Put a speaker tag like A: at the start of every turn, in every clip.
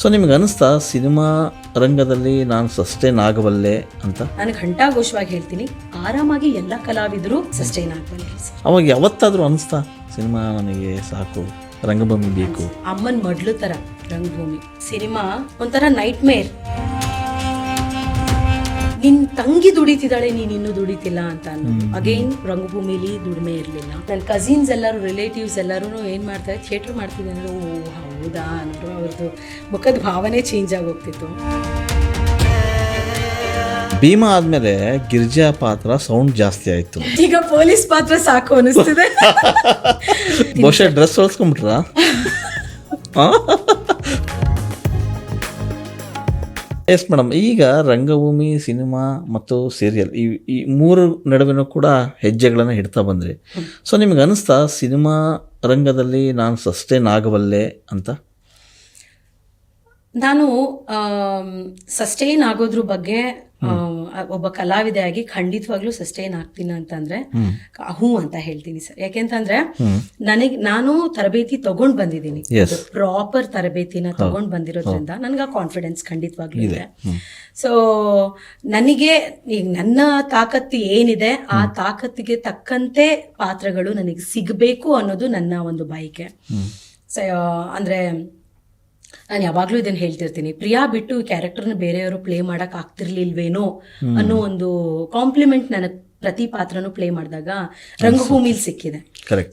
A: So ನಿಮ್ಗೆ ಅನಿಸ್ತಾ cinema ರಂಗದಲ್ಲಿ ನಾನು ಸಸ್ಟೈನ್ ಆಗಬಲ್ಲೆ ಅಂತ?
B: ನಾನು ಘಂಟಾಘೋಷವಾಗಿ ಹೇಳ್ತೀನಿ ಆರಾಮಾಗಿ ಎಲ್ಲ ಕಲಾವಿದರು ಸಸ್ಟೈನ್ ಆಗಬಲ್ಲ.
A: ಅವಾಗ ಯಾವತ್ತಾದರೂ ಅನಿಸ್ತಾ ಸಿನಿಮಾ ನನಗೆ ಸಾಕು ರಂಗಭೂಮಿ ಬೇಕು?
B: ಅಮ್ಮನ ಮಡ್ಲು ತರ ರಂಗಭೂಮಿ. ಸಿನಿಮಾ ಒಂಥರ ನೈಟ್ ಮೇರ್ ನಿನ್ ತಂಗಿ ದುಡಿತಿದ್ದಾಳೆ ನೀನ್ ಇನ್ನು ದುಡಿತಿಲ್ಲ ಅಂತ ಅನ್ನೋದು. ಅಗೈನ್ ರಂಗಭೂಮಿಲಿ ದುಡಿಮೆ ಇರಲಿಲ್ಲ. ನನ್ನ ಕಸಿನ್ಸ್ ಎಲ್ಲರೂ ರಿಲೇಟಿವ್ಸ್ ಎಲ್ಲರೂ ಏನ್ ಮಾಡ್ತಾರೆ ಥಿಯೇಟರ್ ಮಾಡ್ತಿದ್ದೆ ಅಂದ್ರೆ ಓ ಹೌದಾ ಅಂದರು ಅವ್ರದ್ದು ಮುಖದ ಭಾವನೆ ಚೇಂಜ್ ಆಗೋಗ್ತಿತ್ತು.
A: ಭೀಮಾ ಆದಮೇಲೆ ಗಿರ್ಜಾ ಪಾತ್ರ ಸೌಂಡ್ ಜಾಸ್ತಿ ಆಯ್ತು.
B: ಈಗ ಪೊಲೀಸ್ ಪಾತ್ರ ಸಾಕು ಅನಿಸ್ತಿದೆ.
A: ಬಹುಶಃ ಡ್ರೆಸ್ ಹೊಲ್ಸ್ಕೊಂಬಿಟ್ರಾ ಎಸ್ ಮೇಡಮ್ ಈಗ ರಂಗಭೂಮಿ ಸಿನಿಮಾ ಮತ್ತು ಸೀರಿಯಲ್ ಈ ಈ ಮೂರು ನಡುವೆನೂ ಕೂಡ ಹೆಜ್ಜೆಗಳನ್ನು ಇಡ್ತಾ ಬಂದ್ರಿ. ಸೊ ನಿಮ್ಗೆ ಅನಿಸ್ತಾ ಸಿನಿಮಾ ರಂಗದಲ್ಲಿ ನಾನು ಸಸ್ಟೈನ್ ಆಗಬಲ್ಲೆ ಅಂತ?
B: ನಾನು ಸಸ್ಟೈನ್ ಆಗೋದ್ರ ಬಗ್ಗೆ ಒಬ್ಬ ಕಲಾವಿದೆಯಾಗಿ ಖಂಡಿತವಾಗ್ಲೂ ಸಸ್ಟೈನ್ ಆಗ್ತೀನಿ ಅಂತಂದ್ರೆ ಹೂ ಅಂತ ಹೇಳ್ತೀನಿ ಸರ್. ಯಾಕೆಂತಂದ್ರೆ ನನಗೆ ನಾನು ತರಬೇತಿ ತಗೊಂಡ್ ಬಂದಿದ್ದೀನಿ. ಪ್ರಾಪರ್ ತರಬೇತಿನ ತಗೊಂಡ್ ಬಂದಿರೋದ್ರಿಂದ ನನ್ಗೆ ಕಾನ್ಫಿಡೆನ್ಸ್ ಖಂಡಿತವಾಗ್ಲೂ ಇದೆ. ಸೊ ನನಗೆ ಈಗ ನನ್ನ ತಾಕತ್ತು ಏನಿದೆ ಆ ತಾಕತ್ತಿಗೆ ತಕ್ಕಂತೆ ಪಾತ್ರಗಳು ನನಗೆ ಸಿಗಬೇಕು ಅನ್ನೋದು ನನ್ನ ಒಂದು ಬಯಕೆ. ಸೊ ಅಂದ್ರೆ ನಾನು ಯಾವಾಗ್ಲೂ ಇದನ್ನ ಹೇಳ್ತಿರ್ತೀನಿ. ಪ್ರಿಯಾ ಬಿಟ್ಟು ಕ್ಯಾರೆಕ್ಟರ್ನ ಬೇರೆಯವರು ಪ್ಲೇ ಮಾಡಕ್ ಆಗ್ತಿರ್ಲಿಲ್ವೇನೋ ಅನ್ನೋ ಒಂದು ಕಾಂಪ್ಲಿಮೆಂಟ್ ನನಗೆ ಪ್ರತಿ ಪಾತ್ರನೂ ಪ್ಲೇ ಮಾಡಿದಾಗ ರಂಗಭೂಮಿಲಿ ಸಿಕ್ಕಿದೆ.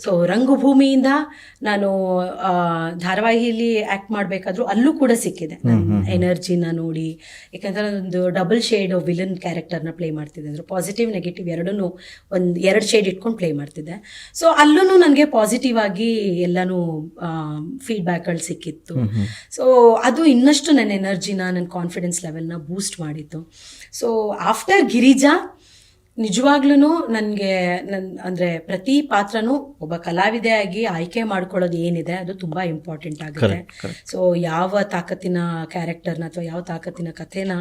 B: ಸೊ ರಂಗಭೂಮಿಯಿಂದ ನಾನು ಧಾರಾವಾಹಿಯಲ್ಲಿ ಆಕ್ಟ್ ಮಾಡಬೇಕಾದ್ರೂ ಅಲ್ಲೂ ಕೂಡ ಸಿಕ್ಕಿದೆ. ನನ್ನ ಎನರ್ಜಿನ ನೋಡಿ ಯಾಕಂದ್ರೆ ಒಂದು ಡಬಲ್ ಶೇಡ್ ವಿಲನ್ ಕ್ಯಾರೆಕ್ಟರ್ನ ಪ್ಲೇ ಮಾಡ್ತಿದ್ದೆ. ಅಂದ್ರೆ ಪಾಸಿಟಿವ್ ನೆಗೆಟಿವ್ ಎರಡನ್ನೂ ಒಂದು ಎರಡು ಶೇಡ್ ಇಟ್ಕೊಂಡು ಪ್ಲೇ ಮಾಡ್ತಿದ್ದೆ. ಸೊ ಅಲ್ಲೂ ನನಗೆ ಪಾಸಿಟಿವ್ ಆಗಿ ಎಲ್ಲಾನು ಫೀಡ್ಬ್ಯಾಕ್ಗಳು ಸಿಕ್ಕಿತ್ತು. ಸೊ ಅದು ಇನ್ನಷ್ಟು ನನ್ನ ಎನರ್ಜಿನ ನನ್ನ ಕಾನ್ಫಿಡೆನ್ಸ್ ಲೆವೆಲ್ನ ಬೂಸ್ಟ್ ಮಾಡಿತ್ತು. ಸೊ ಆಫ್ಟರ್ ಗಿರಿಜಾ ನಿಜವಾಗ್ಲೂ ನನಗೆ ನನ್ ಅಂದರೆ ಪ್ರತಿ ಪಾತ್ರನೂ ಒಬ್ಬ ಕಲಾವಿದೆಯಾಗಿ ಆಯ್ಕೆ ಮಾಡ್ಕೊಳ್ಳೋದು ಏನಿದೆ ಅದು ತುಂಬ ಇಂಪಾರ್ಟೆಂಟ್ ಆಗುತ್ತೆ. ಸೊ ಯಾವ ತಾಕತ್ತಿನ ಕ್ಯಾರೆಕ್ಟರ್ನ ಅಥವಾ ಯಾವ ತಾಕತ್ತಿನ ಕಥೆನ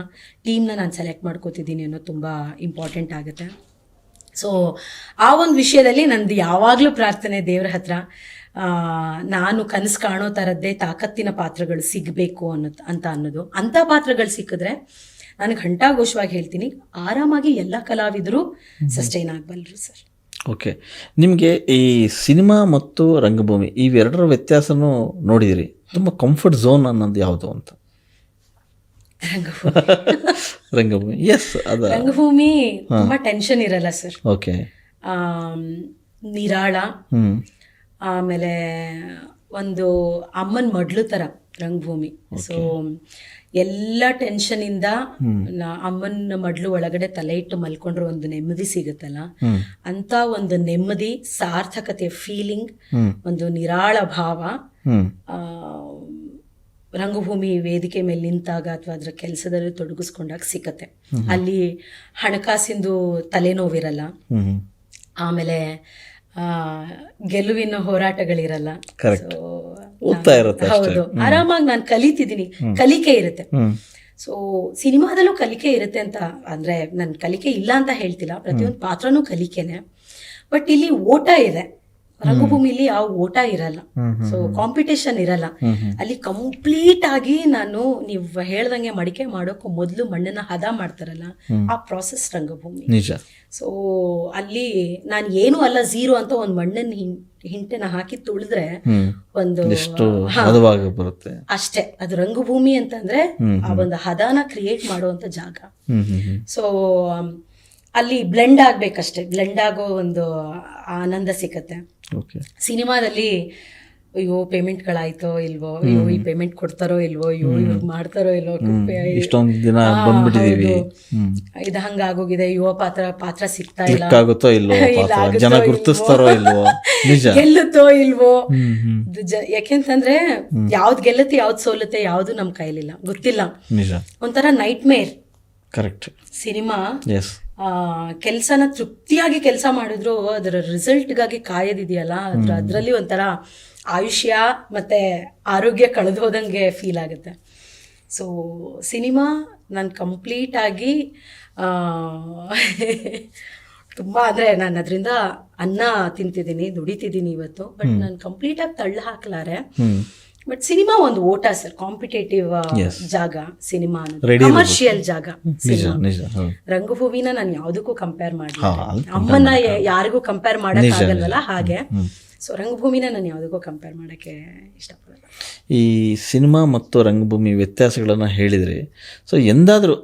B: ಟೀಮ್ನ ನಾನು ಸೆಲೆಕ್ಟ್ ಮಾಡ್ಕೋತಿದ್ದೀನಿ ಅನ್ನೋದು ತುಂಬ ಇಂಪಾರ್ಟೆಂಟ್ ಆಗುತ್ತೆ. ಸೊ ಆ ಒಂದು ವಿಷಯದಲ್ಲಿ ನಂದು ಯಾವಾಗಲೂ ಪ್ರಾರ್ಥನೆ ದೇವರ ಹತ್ರ ನಾನು ಕನಸು ಕಾಣೋ ಥರದ್ದೇ ತಾಕತ್ತಿನ ಪಾತ್ರಗಳು ಸಿಗಬೇಕು ಅನ್ನೋದು ಅಂತ ಅನ್ನೋದು. ಅಂಥ ಪಾತ್ರಗಳು ಸಿಕ್ಕಿದ್ರೆ ನಾನು ಘಂಟಾಘೋಷವಾಗಿ ಹೇಳ್ತೀನಿ ಆರಾಮಾಗಿ ಎಲ್ಲ ಕಲಾವಿದರು ಸಸ್ಟೈನ್ ಆಗಬಲ್ಲರು ಸರ್
A: ಓಕೆ ನಿಮಗೆ ಈ ಸಿನಿಮಾ ಮತ್ತು ರಂಗಭೂಮಿ ಇವೆರಡರ ವ್ಯತ್ಯಾಸನೂ ನೋಡಿದಿರಿ. ತುಂಬ ಕಂಫರ್ಟ್ ಝೋನ್ ಅನ್ನೋದು ಯಾವುದು ಅಂತ?
B: ರಂಗಭೂಮಿ.
A: ಎಸ್ ಅದ.
B: ರಂಗಭೂಮಿ ತುಂಬಾ ಟೆನ್ಷನ್ ಇರಲ್ಲ ಸರ್
A: ಓಕೆ
B: ನಿರಾಳ ಆಮೇಲೆ ಒಂದು ಅಮ್ಮನ ಮಡ್ಲು ತರ. ರಂಗಭೂಮಿ. ಸೊ ಎಲ್ಲ ಟೆನ್ಷನ್ ಇಂದ ಅಮ್ಮನ ಮಡ್ಲು ಒಳಗಡೆ ತಲೆ ಇಟ್ಟು ಮಲ್ಕೊಂಡ್ರೆ ಒಂದು ನೆಮ್ಮದಿ ಸಿಗುತ್ತಲ್ಲ? ಅಂತ ಒಂದು ನೆಮ್ಮದಿ ಸಾರ್ಥಕತೆ ಫೀಲಿಂಗ್ ಒಂದು ನಿರಾಳ ಭಾವ ರಂಗಭೂಮಿ ವೇದಿಕೆ ಮೇಲೆ ನಿಂತಾಗ ಅಥವಾ ಅದರ ಕೆಲಸದಲ್ಲಿ ತೊಡಗಿಸ್ಕೊಂಡಾಗ ಸಿಕ್ಕತ್ತೆ. ಅಲ್ಲಿ ಹಣಕಾಸಿಂದು ತಲೆನೋವಿರಲ್ಲ? ಆಮೇಲೆ ಗೆಲುವಿನ ಹೋರಾಟಗಳಿರಲ್ಲ. ಹೌದು. ಆರಾಮಾಗಿ ನಾನು ಕಲಿತಿದ್ದೀನಿ ಕಲಿಕೆ ಇರುತ್ತೆ. ಸೊ ಸಿನಿಮಾದಲ್ಲೂ ಕಲಿಕೆ ಇರುತ್ತೆ ಅಂತ ಅಂದ್ರೆ ನನ್ ಕಲಿಕೆ ಇಲ್ಲ ಅಂತ ಹೇಳ್ತಿಲ್ಲ. ಪ್ರತಿಯೊಂದು ಪಾತ್ರನೂ ಕಲಿಕೆನೆ. ಬಟ್ ಇಲ್ಲಿ ಓಟ ಇದೆ. ರಂಗಭೂಮಿಲಿ ಆ ಓಟ ಇರಲ್ಲ. ಸೊ ಕಾಂಪಿಟೇಷನ್ ಇರಲ್ಲ. ಅಲ್ಲಿ ಕಂಪ್ಲೀಟ್ ಆಗಿ ನಾನು ನೀವು ಹೇಳ್ದಂಗೆ ಮಡಿಕೆ ಮಾಡೋಕ್ಕೂ ಮೊದಲು ಮಣ್ಣನ್ನ ಹದ ಮಾಡ್ತಾರಲ್ಲ ಆ ಪ್ರಾಸೆಸ್ ರಂಗಭೂಮಿ. ಸೊ ಅಲ್ಲಿ ನಾನು ಏನು ಅಲ್ಲ ಝೀರೋ ಅಂತ ಒಂದು ಮಣ್ಣನ್ನ ಹಿಂಟೆನ ಹಾಕಿ ತುಳಿದ್ರೆ ಒಂದು
A: ಬರುತ್ತೆ.
B: ಅಷ್ಟೇ ಅದು ರಂಗಭೂಮಿ ಅಂತಂದ್ರೆ ಆ ಒಂದು ಹದಾನ ಕ್ರಿಯೇಟ್ ಮಾಡುವಂತ ಜಾಗ. ಸೊ ಅಲ್ಲಿ ಬ್ಲೆಂಡ್ ಆಗ್ಬೇಕಷ್ಟೇ. ಬ್ಲೆಂಡ್ ಆಗೋ ಒಂದು ಆನಂದ ಸಿಕ್ಕತ್ತೆ ಸಿನಿಮಾದಲ್ಲಿ ಅಯ್ಯೋ ಪೇಮೆಂಟ್ಗಳಾಯ್ತೋ ಇಲ್ವೋ? ಅಯ್ಯೋ ಈ ಪೇಮೆಂಟ್ ಕೊಡ್ತಾರೋ ಇಲ್ವೋ? ಅಯ್ಯೋ ಇವ್ರು ಮಾಡ್ತಾರೋ ಇಲ್ವೋ?
A: ಇಷ್ಟೊಂದು ದಿನ ಬಂದ್ಬಿಟ್ಟಿದೀವಿ.
B: ಇದು ಹಂಗಾಗೋಗಿದೆ. ಯುವ ಪಾತ್ರ ಪಾತ್ರ ಸಿಗ್ತಾ ಇಲ್ಲ.
A: ಆಗುತ್ತೋ ಇಲ್ವೋ ಜನ ಗುರುತಿಸ್ತಾರೋ ಇಲ್ವೋ? ನಿಜ.
B: ಗೆಲ್ಲುತ್ತೋ ಇಲ್ವೋ? ಯಾಕೆಂತಂದ್ರೆ ಯಾವ್ದು ಗೆಲ್ಲುತ್ತೆ ಯಾವ್ದು ಸೋಲುತ್ತೆ ಯಾವ್ದು ನಮ್ ಕೈಲಿಲ್ಲ. ಗೊತ್ತಿಲ್ಲ. ಒಂಥರ ನೈಟ್ ಮೇರ್
A: ಕರೆಕ್ಟ್
B: ಸಿನಿಮಾ ಕೆಲಸನ ತೃಪ್ತಿಯಾಗಿ ಕೆಲಸ ಮಾಡಿದ್ರು ಅದರ ರಿಸಲ್ಟ್ಗಾಗಿ ಕಾಯೋದಿದೆಯಲ್ಲ ಅದ್ರ ಅದರಲ್ಲಿ ಒಂಥರ ಆಯುಷ್ಯ ಮತ್ತೆ ಆರೋಗ್ಯ ಕಳೆದು ಹೋದಂಗೆ ಫೀಲ್ ಆಗುತ್ತೆ. ಸೊ ಸಿನಿಮಾ ನಾನು ಕಂಪ್ಲೀಟ್ ಆಗಿ ಅಂದರೆ ತುಂಬಾ ಅಂದ್ರೆ ನಾನು ಅದರಿಂದ ಅನ್ನ ತಿಂತಿದ್ದೀನಿ ದುಡಿತಿದ್ದೀನಿ ಇವತ್ತು. ಬಟ್ ನಾನು ಕಂಪ್ಲೀಟ್ ಆಗಿ ತಳ್ಳ ಹಾಕ್ಲಾರೆ. ಬಟ್ ಸಿನಿಮಾ ಒಂದು ಓಟ ಸರ್ ಕಾಂಪಿಟೇಟಿವ್ ಜಾಗ ಸಿನಿಮಾ ಕಮರ್ಷಿಯಲ್ ಜಾಗ ರಂಗಭೂಮಿನ ನಾನು ಯಾವುದಕ್ಕೂ ಕಂಪೇರ್ ಮಾಡಿ ಅಮ್ಮನ್ನ ಯಾರಿಗೂ ಕಂಪೇರ್ ಮಾಡಕ್ ಆಗಲ್ವಲ್ಲ ಹಾಗೆ. ಸೊ ರಂಗಭೂಮಿನ ನಾನು ಯಾವುದಕ್ಕೂ ಕಂಪೇರ್ ಮಾಡಕ್ಕೆ ಇಷ್ಟಪಡಲ್ಲ.
A: ಈ ಸಿನಿಮಾ ಮತ್ತು ರಂಗಭೂಮಿ ವ್ಯತ್ಯಾಸಗಳನ್ನು ಹೇಳಿದ್ರಿ ಸೊ ಎಂದಾದರೂ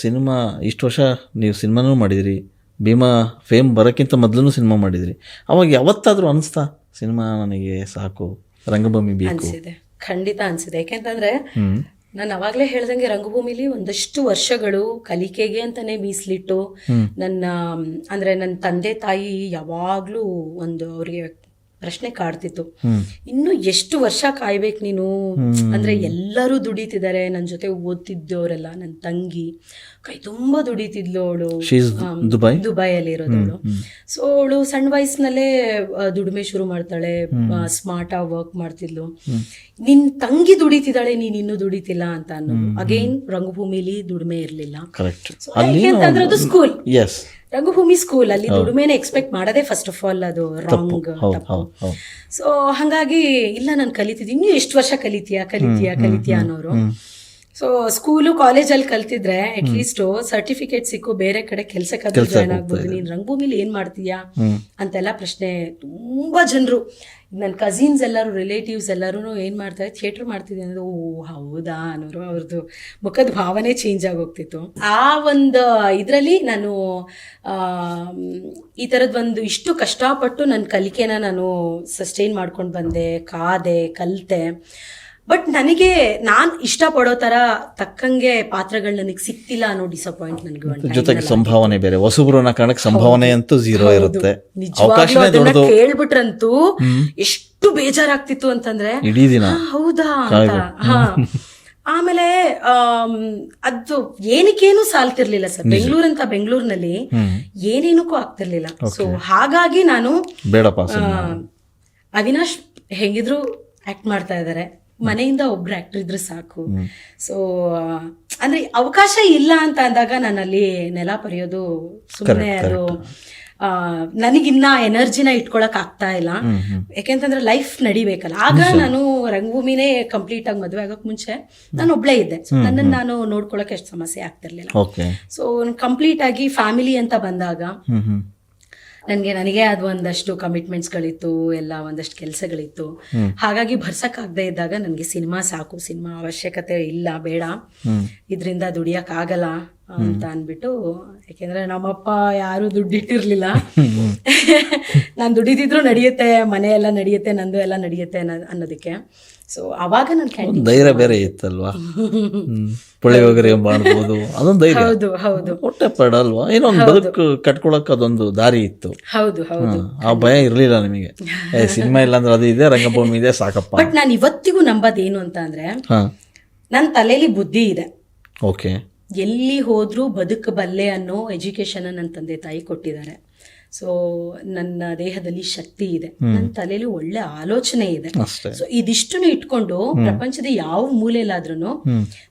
A: ಸಿನಿಮಾ ಇಷ್ಟು ವರ್ಷ ನೀವು ಸಿನಿಮಾನೂ ಮಾಡಿದಿರಿ ಭೀಮಾ ಫೇಮ್ ಬರೋಕ್ಕಿಂತ ಮೊದಲು ಸಿನಿಮಾ ಮಾಡಿದಿರಿ ಅವಾಗ ಯಾವತ್ತಾದರೂ ಅನಿಸ್ತಾ ಸಿನಿಮಾ ನನಗೆ ಸಾಕು? ರಂಗಭೂಮಿ ಬೇಕು.
B: ಅನ್ಸಿದೆ. ಖಂಡಿತ ಅನ್ಸಿದೆ. ಯಾಕೆಂತಂದ್ರೆ ನಾನು ಅವಾಗಲೇ ಹೇಳ್ದಂಗೆ ರಂಗಭೂಮಿಲಿ ಒಂದಷ್ಟು ವರ್ಷಗಳು ಕಲಿಕೆಗೆ ಅಂತಾನೆ ಮೀಸಲಿಟ್ಟು ನನ್ನ ಅಂದ್ರೆ ನನ್ನ ತಂದೆ ತಾಯಿ ಯಾವಾಗ್ಲೂ ಒಂದು ಅವ್ರಿಗೆ ಪ್ರಶ್ನೆ ಕಾಡ್ತಿತ್ತು. ಇನ್ನು ಎಷ್ಟು ವರ್ಷ ಕಾಯ್ಬೇಕು ನೀನು? ಅಂದ್ರೆ ಎಲ್ಲರೂ ದುಡಿತಿದ್ದಾರೆ. ನನ್ನ ಜೊತೆ ಓದ್ತಿದ್ದವರೆಲ್ಲ ನನ್ನ ತಂಗಿ. ಕೈ ತುಂಬಾ ದುಡಿತಿದ್ಲು ಅವಳು.
A: ದುಬೈ
B: ದುಬೈಯಲ್ಲಿ ಇರೋದವಳು ಸೊ ಅವಳು. ಸಣ್ಣ ವಯಸ್ಸಿನಲ್ಲೇ ದುಡಿಮೆ ಶುರು ಮಾಡ್ತಾಳೆ. ಸ್ಮಾರ್ಟ್ ಆಗಿ ವರ್ಕ್ ಮಾಡ್ತಿದ್ಲು. ನಿನ್ ತಂಗಿ ದುಡಿತಿದ್ದಾಳೆ ನೀನ್ ಇನ್ನು ದುಡಿತಿಲ್ಲ ಅಂತ ಅನ್ನೋದು. ಅಗೈನ್ ರಂಗಭೂಮಿಲಿ ದುಡಿಮೆ ಇರ್ಲಿಲ್ಲ. ಸ್ಕೂಲ್
A: ಎಸ್
B: ರಂಗಭೂಮಿ ಸ್ಕೂಲ್ ಅಲ್ಲಿ ದುಡಿಮೆನ ಎಕ್ಸ್ಪೆಕ್ಟ್ ಮಾಡೋದೇ ಫಸ್ಟ್ ಆಫ್ ಆಲ್ ಅದು ರಾಂಗ್ ಸೊ ಹಂಗಾಗಿ ಇಲ್ಲ ನಾನು ಕಲಿತಿದ್ದೀನಿ. ಇನ್ನೂ ಎಷ್ಟು ವರ್ಷ ಕಲಿತೀಯಾ ಕಲಿತೀಯಾ ಕಲಿತೀಯಾ ಅನ್ನೋರು. ಸೊ ಸ್ಕೂಲು ಕಾಲೇಜಲ್ಲಿ ಕಲ್ತಿದ್ರೆ ಅಟ್ ಲೀಸ್ಟ್ ಸರ್ಟಿಫಿಕೇಟ್ ಸಿಕ್ಕು ಬೇರೆ ಕಡೆ ಕೆಲ್ಸಕ್ಕಾದ್ರೂ ಜಾಯ್ನ್ ಆಗ್ಬೋದು. ನೀನ್ ರಂಗಭೂಮಿಲಿ ಏನ್ ಮಾಡ್ತೀಯಾ? ಅಂತೆಲ್ಲ ಪ್ರಶ್ನೆ ತುಂಬಾ ಜನರು. ನನ್ನ ಕಸಿನ್ಸ್ ಎಲ್ಲರೂ ರಿಲೇಟಿವ್ಸ್ ಎಲ್ಲರೂ ಏನ್ ಮಾಡ್ತಾರೆ? ಥಿಯೇಟರ್ ಮಾಡ್ತಿದ್ದೆ ಅಂದ್ರೆ ಓ ಹೌದಾ ಅನ್ನೋರು ಅವ್ರದ್ದು ಮುಖದ ಭಾವನೆ ಚೇಂಜ್ ಆಗೋಗ್ತಿತ್ತು. ಆ ಒಂದು ಇದರಲ್ಲಿ ನಾನು ಈ ತರದ್ ಒಂದು ಇಷ್ಟು ಕಷ್ಟಪಟ್ಟು ನನ್ನ ಕಲಿಕೆನ ನಾನು ಸಸ್ಟೈನ್ ಮಾಡ್ಕೊಂಡು ಬಂದೆ. ಕಾದೆ ಕಲಿತೆ. ಬಟ್ ನನಗೆ ನಾನು ಇಷ್ಟಪಡೋ ತರ ತಕ್ಕಂಗೆ ಪಾತ್ರಗಳು ನನಗೆ ಸಿಕ್ತಿಲ್ಲ ಅನ್ನೋ ಡಿಸಪಾಯಿಂಟ್ ನನಗೆ
A: ಜೊತೆಗೆ ಸಂಭಾವನೆ ಬೇರೆ. ಹೊಸಬ್ರನ್ನ ಕಾರಣಕ್ಕೆ ಸಂಭಾವನೆ ಅಂತೂ ಝೀರೋ ಇರುತ್ತೆ.
B: ಕೇಳ್ಬಿಟ್ರಂತೂ ಎಷ್ಟು ಬೇಜಾರಾಗ್ತಿತ್ತು ಅಂತಂದ್ರೆ
A: ಇಡೀ ದಿನ.
B: ಹೌದಾ ಆಮೇಲೆ ಆಮ್, ಅದು ಏನಕ್ಕೇನು ಸಾಲ್ತಿರ್ಲಿಲ್ಲ ಸರ್. ಬೆಂಗಳೂರಂತ ಬೆಂಗಳೂರಿನಲ್ಲಿ ಏನೇನಕ್ಕೂ ಆಗ್ತಿರ್ಲಿಲ್ಲ. ಸೊ ಹಾಗಾಗಿ ನಾನು
A: ಬೇಡಪ್ಪ
B: ಅವಿನಾಶ್ ಹೆಂಗಿದ್ರು ಆಕ್ಟ್ ಮಾಡ್ತಾ ಇದ್ದಾರೆ ಮನೆಯಿಂದ ಒಬ್ರು ಆಕ್ಟರ್ ಇದ್ರೆ ಸಾಕು. ಸೊ ಅಂದ್ರೆ ಅವಕಾಶ ಇಲ್ಲ ಅಂತ ಅಂದಾಗ ನಾನು ಅಲ್ಲಿ ನೆಲ ಪರಿಯೋದು ಸುಮ್ಮನೆ ಅದು ನನಗಿನ್ನ ಎನರ್ಜಿನ ಇಟ್ಕೊಳಕ್ ಆಗ್ತಾ ಇಲ್ಲ. ಯಾಕೆಂತಂದ್ರೆ ಲೈಫ್ ನಡಿಬೇಕಲ್ಲ. ಆಗ ನಾನು ರಂಗಭೂಮಿನೇ ಕಂಪ್ಲೀಟ್ ಆಗಿ ಮದುವೆ ಆಗಕ್ ಮುಂಚೆ ನಾನು ಒಬ್ಳೇ ಇದ್ದೆ. ನನ್ನನ್ನು ನಾನು ನೋಡ್ಕೊಳಕ್ ಎಷ್ಟು ಸಮಸ್ಯೆ ಆಗ್ತಿರ್ಲಿಲ್ಲ. ಸೊ ಕಂಪ್ಲೀಟ್ ಆಗಿ ಫ್ಯಾಮಿಲಿ ಅಂತ ಬಂದಾಗ ನನಗೆ ನನಗೆ ಅದು ಒಂದಷ್ಟು ಕಮಿಟ್ಮೆಂಟ್ಸ್ಗಳಿತ್ತು ಎಲ್ಲ ಒಂದಷ್ಟು ಕೆಲಸಗಳಿತ್ತು. ಹಾಗಾಗಿ ಭರ್ಸಕ್ಕಾಗದೇ ಇದ್ದಾಗ ನನಗೆ ಸಿನಿಮಾ ಸಾಕು ಸಿನಿಮಾ ಅವಶ್ಯಕತೆ ಇಲ್ಲ ಬೇಡ. ಇದರಿಂದ ದುಡಿಯಕ್ ಆಗಲ್ಲ ಅಂತ ಅಂದ್ಬಿಟ್ಟು ಯಾಕೆಂದ್ರೆ ನಮ್ಮಪ್ಪ ಯಾರು ದುಡ್ಡಿಟ್ಟಿರ್ಲಿಲ್ಲ. ನಾನು ದುಡಿದಿದ್ರು ನಡೆಯುತ್ತೆ ಮನೆ ಎಲ್ಲ ನಡೆಯುತ್ತೆ ನಂದು ಎಲ್ಲ ನಡೆಯುತ್ತೆ ಅನ್ನೋ- ಅನ್ನೋದಕ್ಕೆ. ಸೊ ಅವಾಗ ನನ್
A: ಧೈರ್ಯ ಬೇರೆ ಇತ್ತಲ್ವಾ? ಪುಳಿಯೋಗರೆ ಮಾಡ್ಬೋದು. ಅದೊಂದು ಧೈರ್ಯ.
B: ಹೌದು ಹೌದು.
A: ಹೊಟ್ಟೆ ಪಡಲ್ವಾ? ಏನೋ ಒಂದು ಬದುಕು ಕಟ್ಕೊಳಕ್ ಅದೊಂದು ದಾರಿ ಇತ್ತು.
B: ಹೌದು ಹೌದು.
A: ಆ ಭಯ ಇರ್ಲಿಲ್ಲ ನಿಮಗೆ. ಸಿನಿಮಾ ಇಲ್ಲ ಅಂದ್ರೆ ಅದು ಇದೆ ರಂಗಭೂಮಿ ಇದೆ ಸಾಕಪ್ಪ.
B: ಬಟ್ ನಾನು ಇವತ್ತಿಗೂ ನಂಬೋದೇನು ಅಂತ ಅಂದ್ರೆ ನನ್ನ ತಲೆಯಲ್ಲಿ ಬುದ್ಧಿ ಇದೆ.
A: ಓಕೆ.
B: ಎಲ್ಲಿ ಹೋದ್ರೂ ಬದುಕಬಲ್ಲೆ ಅನ್ನೋ ಎಜುಕೇಶನ್ ನನ್ನ ತಂದೆ ತಾಯಿ ಕೊಟ್ಟಿದ್ದಾರೆ. ಸೊ ನನ್ನ ದೇಹದಲ್ಲಿ ಶಕ್ತಿ ಇದೆ. ನನ್ನ ತಲೆಯಲ್ಲಿ ಒಳ್ಳೆ ಆಲೋಚನೆ ಇದೆ. ಸೊ ಇದಿಷ್ಟನ್ನು ಇಟ್ಕೊಂಡು ಪ್ರಪಂಚದ ಯಾವ ಮೂಲೆಯಲ್ಲಾದ್ರೂ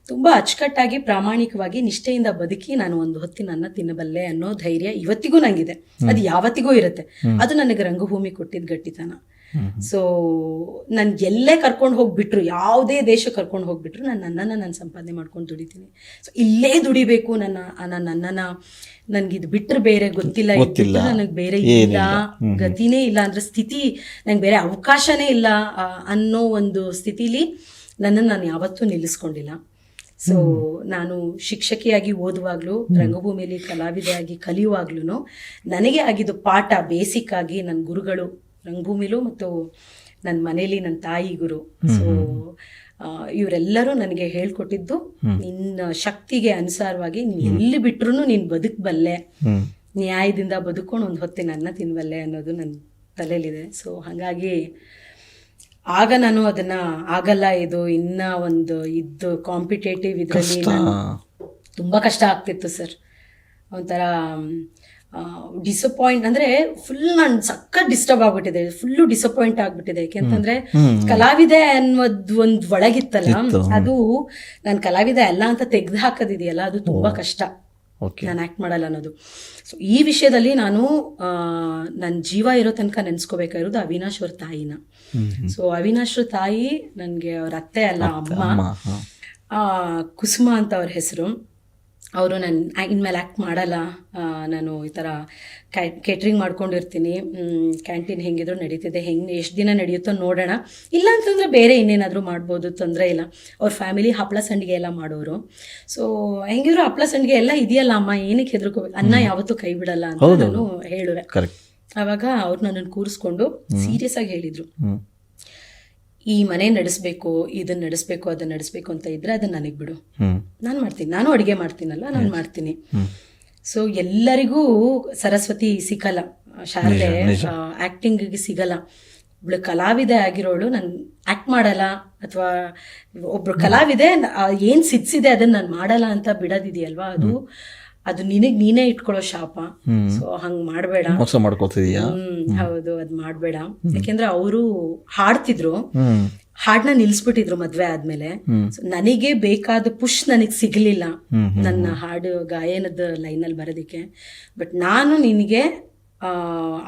B: ತುಂಬಾ ಅಚ್ಚುಕಟ್ಟಾಗಿ ಪ್ರಾಮಾಣಿಕವಾಗಿ ನಿಷ್ಠೆಯಿಂದ ಬದುಕಿ ನಾನು ಒಂದು ಹೊತ್ತಿ ನನ್ನ ತಿನ್ನಬಲ್ಲೆ ಅನ್ನೋ ಧೈರ್ಯ ಇವತ್ತಿಗೂ ನಂಗಿದೆ. ಅದು ಯಾವತ್ತಿಗೂ ಇರುತ್ತೆ. ಅದು ನನಗೆ ರಂಗಭೂಮಿ ಕೊಟ್ಟಿದ್ ಗಟ್ಟಿತನ. ಸೊ ನಾನು ಎಲ್ಲೇ ಕರ್ಕೊಂಡು ಹೋಗ್ಬಿಟ್ರು ಯಾವುದೇ ದೇಶ ಕರ್ಕೊಂಡು ಹೋಗ್ಬಿಟ್ರು ನಾನು ನನ್ನನ್ನ ನಾನು ಸಂಪಾದನೆ ಮಾಡ್ಕೊಂಡು ದುಡಿತೀನಿ. ಸೊ ಇಲ್ಲೇ ದುಡಿಬೇಕು ನನ್ನ ನನ್ನ ನನ್ನನ್ನ. ನನ್ಗೆ ಇದು ಬಿಟ್ರೆ ಬೇರೆ ಗೊತ್ತಿಲ್ಲ
A: ಗೊತ್ತಿಲ್ಲ.
B: ನನಗೆ ಬೇರೆ ಇಲ್ಲ ಗತಿನೇ ಇಲ್ಲ. ಅಂದ್ರೆ ಸ್ಥಿತಿ ನನಗೆ ಬೇರೆ ಅವಕಾಶನೇ ಇಲ್ಲ ಅನ್ನೋ ಒಂದು ಸ್ಥಿತಿಲಿ ನನ್ನನ್ನು ನಾನು ಯಾವತ್ತೂ ನಿಲ್ಲಿಸ್ಕೊಂಡಿಲ್ಲ. ಸೊ ನಾನು ಶಿಕ್ಷಕಿಯಾಗಿ ಓದುವಾಗಲೂ ರಂಗಭೂಮಿಯಲ್ಲಿ ಕಲಾವಿದೆಯಾಗಿ ಕಲಿಯುವಾಗ್ಲೂ ನನಗೆ ಆಗಿದ್ದು ಪಾಠ ಬೇಸಿಕ್ ಆಗಿ ನನ್ನ ಗುರುಗಳು ರಂಗಭೂಮಿಲೂ ಮತ್ತು ನನ್ನ ಮನೇಲಿ ನನ್ನ ತಾಯಿ ಗುರು. ಸೊ ಇವರೆಲ್ಲರೂ ನನಗೆ ಹೇಳ್ಕೊಟ್ಟಿದ್ದು ನಿನ್ನ ಶಕ್ತಿಗೆ ಅನುಸಾರವಾಗಿ ನೀನು ಎಲ್ಲಿ ಬಿಟ್ರು ನೀನು ಬದುಕಬಲ್ಲೆ. ನ್ಯಾಯದಿಂದ ಬದುಕೊಂಡು ಒಂದು ಹೊತ್ತಿನ ಅನ್ನ ತಿನ್ಬಲ್ಲೆ ಅನ್ನೋದು ನನ್ನ ತಲೆಯಲ್ಲಿದೆ. ಸೊ ಹಾಗಾಗಿ ಆಗ ನಾನು ಅದನ್ನ ಆಗಲ್ಲ ಇದು ಇನ್ನ ಒಂದು ಇದ್ದು ಕಾಂಪಿಟೇಟಿವ್ ಇದರಲ್ಲಿ ತುಂಬಾ ಕಷ್ಟ ಆಗ್ತಿತ್ತು ಸರ್. ಒಂಥರ ಡಿಸಪಾಯಿಂಟ್ ಅಂದ್ರೆ ಫುಲ್ ನಾನು ಸಕ್ಕ ಡಿಸ್ಟರ್ಬ್ ಆಗ್ಬಿಟ್ಟಿದೆ. ಫುಲ್ ಡಿಸಪಾಯಿಂಟ್ ಆಗ್ಬಿಟ್ಟಿದೆ. ಯಾಕೆಂತಂದ್ರೆ ಕಲಾವಿದೆ ಅನ್ನೋದು ಒಂದ್ ಒಳಗಿತ್ತಲ್ಲ ಅದು ನಾನು ಕಲಾವಿದೆ ಅಲ್ಲ ಅಂತ ತೆಗ್ದು ಹಾಕೋದಿದೆಯಲ್ಲ ಅದು ತುಂಬಾ ಕಷ್ಟ. ನಾನು ಆಕ್ಟ್ ಮಾಡಲ್ಲ ಅನ್ನೋದು. ಸೊ ಈ ವಿಷಯದಲ್ಲಿ ನಾನು ನನ್ನ ಜೀವ ಇರೋ ತನಕ ನೆನ್ಸ್ಕೋಬೇಕಾಗಿರೋದು ಅವಿನಾಶ್ ಅವ್ರ ತಾಯಿನ. ಸೊ ಅವಿನಾಶ್ ಅವ್ರ ತಾಯಿ ನನಗೆ ಅವ್ರ ಅತ್ತೆ ಅಲ್ಲ ಅಮ್ಮ.
A: ಅಮ್ಮ.
B: ಆ, ಕುಸುಮ ಅಂತ ಅವ್ರ ಹೆಸರು. ಅವರು ನಾನು ಇನ್ಮೇಲೆ ಆ್ಯಕ್ಟ್ ಮಾಡಲ್ಲ. ನಾನು ಈ ಥರ ಕೇಟ್ರಿಂಗ್ ಮಾಡ್ಕೊಂಡಿರ್ತೀನಿ. ಕ್ಯಾಂಟೀನ್ ಹೆಂಗಿದ್ರು ನಡೀತಿದೆ. ಹೆಂಗೆ ಎಷ್ಟು ದಿನ ನಡೆಯುತ್ತೋ ನೋಡೋಣ. ಇಲ್ಲ ಅಂತಂದರೆ ಬೇರೆ ಇನ್ನೇನಾದರೂ ಮಾಡ್ಬೋದು ತೊಂದರೆ ಇಲ್ಲ. ಅವ್ರ ಫ್ಯಾಮಿಲಿ ಹಪ್ಪಳ ಸಂಡಿಗೆ ಎಲ್ಲ ಮಾಡೋರು. ಸೊ ಹೆಂಗಿದ್ರು ಹಪ್ಪಳ ಸಂಡಿಗೆ ಎಲ್ಲ ಇದೆಯಲ್ಲ ಅಮ್ಮ ಏನಕ್ಕೆ ಹೆದರ್ಕೋಬೇಕು? ಅನ್ನ ಯಾವತ್ತೂ ಕೈ ಬಿಡಲ್ಲ ಅಂತ ನಾನು ಹೇಳುವೆ. ಆವಾಗ ಅವ್ರು ನನ್ನನ್ನು ಕೂರಿಸ್ಕೊಂಡು ಸೀರಿಯಸ್ ಆಗಿ ಹೇಳಿದರು. ಈ ಮನೆ ನಡೆಸಬೇಕು ಇದನ್ನ ನಡೆಸಬೇಕು ಅದನ್ನ ನಡೆಸಬೇಕು ಅಂತ ಇದ್ರೆ ಅದನ್ನ ನನಗೆ ಬಿಡು. ನಾನು ಮಾಡ್ತೀನಿ. ನಾನು ಅಡುಗೆ ಮಾಡ್ತೀನಲ್ಲ ನಾನು ಮಾಡ್ತೀನಿ. ಸೊ ಎಲ್ಲರಿಗೂ ಸರಸ್ವತಿ ಸಿಗಲ್ಲ. ಶಾಲೆ ಆಕ್ಟಿಂಗ್ ಸಿಗಲ್ಲ. ಒಬ್ಳು ಕಲಾವಿದೆ ಆಗಿರೋಳು ನಾನು ಆಕ್ಟ್ ಮಾಡಲ್ಲ. ಅಥವಾ ಒಬ್ರು ಕಲಾವಿದೆ ಏನ್ ಸಿದ್ಸಿದೆ ಅದನ್ನ ನಾನು ಮಾಡಲ್ಲ ಅಂತ ಬಿಡೋದಿದೆಯಲ್ವಾ ಅದು? ಅದು ನಿನಗ್ ನೀನೇ ಇಟ್ಕೊಳ್ಳೋ ಶಾಪ. ಸೊ ಹಂಗ್ ಮಾಡ್ಬೇಡ.
A: ಮೋಸ ಮಾಡ್ಕೋತಿದೀಯ
B: ಹ್ಮ್ ಹೌದು ಅದ್ ಮಾಡ್ಬೇಡ. ಯಾಕೆಂದ್ರೆ ಅವರು ಹಾಡ್ತಿದ್ರು. ಹಾಡ್ನ ನಿಲ್ಸ್ಬಿಟ್ಟಿದ್ರು ಮದ್ವೆ ಆದ್ಮೇಲೆ. ನನಗೆ ಬೇಕಾದ ಪುಷ್ ನನಗ್ ಸಿಗ್ಲಿಲ್ಲ ನನ್ನ ಹಾಡು ಗಾಯನದ ಲೈನ್ ಅಲ್ಲಿ ಬರೋದಿಕ್ಕೆ. ಬಟ್ ನಾನು ನಿನಗೆ ಆ,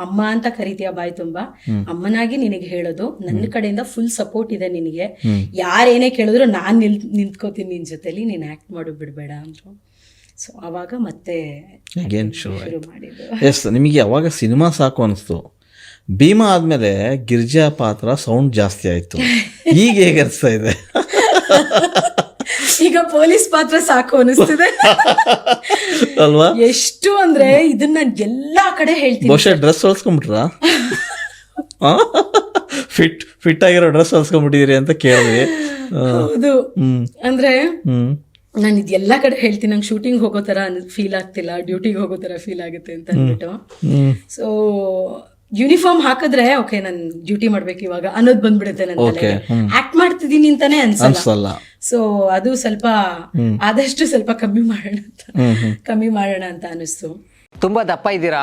B: ಅಮ್ಮ ಅಂತ ಕರಿತೀಯ ಬಾಯಿ ತುಂಬಾ. ಅಮ್ಮನಾಗಿ ನಿನಗೆ ಹೇಳೋದು. ನನ್ನ ಕಡೆಯಿಂದ ಫುಲ್ ಸಪೋರ್ಟ್ ಇದೆ ನಿನಗೆ. ಯಾರೇನೇ ಕೇಳಿದ್ರು ನಾನ್ ನಿಲ್ ನಿಂತ್ಕೋತೀನಿ ನಿನ್ ಜೊತೆಲಿ ನೀನ್ ಆಕ್ಟ್ ಮಾಡು ಬಿಡ್ಬೇಡ ಅಂದ್ರು. ಸೊ ಅವಾಗ ಮತ್ತೆ
A: ಅಗೇನ್ ಶುರು ಎಸ್ ನಿಮಗೆ ಯಾವಾಗ ಸಿನಿಮಾ ಸಾಕು ಅನಿಸ್ತು? ಭೀಮಾ ಆದಮೇಲೆ ಗಿರ್ಜಾ ಪಾತ್ರ ಸೌಂಡ್ ಜಾಸ್ತಿ ಆಯಿತು. ಈಗ ಹೇಗೆ ಅನಿಸ್ತಾ ಇದೆ?
B: ಈಗ ಪೊಲೀಸ್ ಪಾತ್ರ ಸಾಕು ಅನಿಸ್ತಿದೆ.
A: ಅಲ್ವಾ?
B: ಎಷ್ಟು ಅಂದ್ರೆ ಇದನ್ನ ಎಲ್ಲಾ ಕಡೆ ಹೇಳ್ತೀನಿ.
A: ಬಹುಶಃ ಡ್ರೆಸ್ ಹೊಲ್ಸ್ಕೊಂಡ್ಬಿಟ್ರ? ಫಿಟ್ ಫಿಟ್ ಆಗಿರೋ ಡ್ರೆಸ್ ಹೊಲ್ಸ್ಕೊಂಡ್ಬಿಟ್ಟಿದ್ರಿ ಅಂತ ಕೇಳಿದ್ವಿ.
B: ಹೌದು.
A: ಹ್ಮ್.
B: ಅಂದ್ರೆ ನಾನು ಇದೆಲ್ಲ ಕಡೆ ಹೇಳ್ತೀನಿ ನಂಗೆ ಶೂಟಿಂಗ್ ಹೋಗೋ ಥರ ಫೀಲ್ ಆಗ್ತಿಲ್ಲ ಡ್ಯೂಟಿಗೆ ಹೋಗೋ ತರ ಫೀಲ್ ಆಗುತ್ತೆ ಅಂತ ಅಂದ್ಬಿಟ್ಟು ಸೊ ಯೂನಿಫಾರ್ಮ್ ಹಾಕಿದ್ರೆ ಓಕೆ ನಾನು ಡ್ಯೂಟಿ ಮಾಡ್ಬೇಕು ಇವಾಗ. ಅನ್ನೋದು ಬಂದ್ಬಿಡುತ್ತೆ ನನ್ನ ಆಕ್ಟ್ ಮಾಡ್ತಿದ್ದೀನಿ ಅಂತಾನೆ ಅನ್ಸಲ್ಲ. ಸೊ ಅದು ಸ್ವಲ್ಪ ಆದಷ್ಟು ಸ್ವಲ್ಪ ಕಮ್ಮಿ ಮಾಡೋಣ ಅಂತ. ಕಮ್ಮಿ ಮಾಡೋಣ ಅಂತ ಅನಿಸ್ತು.
C: ತುಂಬಾ ದಪ್ಪ ಇದ್ದೀರಾ?